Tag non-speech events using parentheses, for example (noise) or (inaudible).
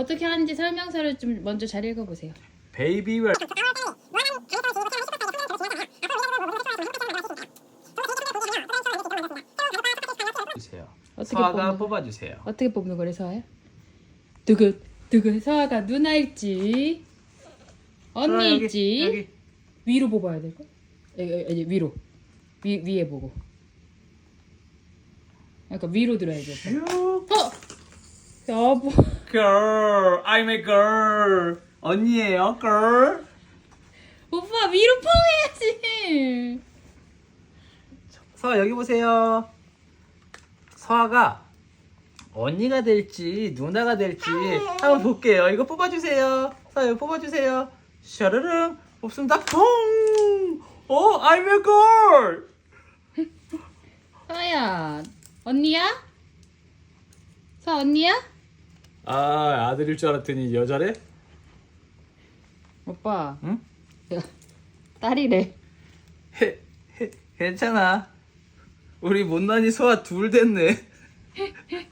어떻게 하는지 설명서를 좀 먼저 잘 읽어보세요. 베이비 웰 주세요. 어떻게 서아가 뽑는- 뽑아주세요. 어떻게 뽑는 거래 서아야? 두근 두근 서아가 누나일지 서아, 여기, 언니일지 여기. 위로 뽑아야 될까? 아니 위로 위 위에 보고. 약간 위로 들어야지. 슉. 어 여보 Girl, I'm a girl. 언니예요, girl. 오빠 위로 펑 해야지. 서아 여기 보세요. 서아가 언니가 될지 누나가 될지 한번 볼게요. 이거 뽑아주세요. 서아 이거 뽑아주세요. 샤르릉 뽑습니다. 퐁. 어, I'm a girl. 서아야 언니야? 서 언니야? 아 아들일 줄 알았더니 여자래? 오빠 응? 야, (laughs) 딸이래. 해, 해, 괜찮아. 우리 못난이 소아 둘 됐네. (laughs)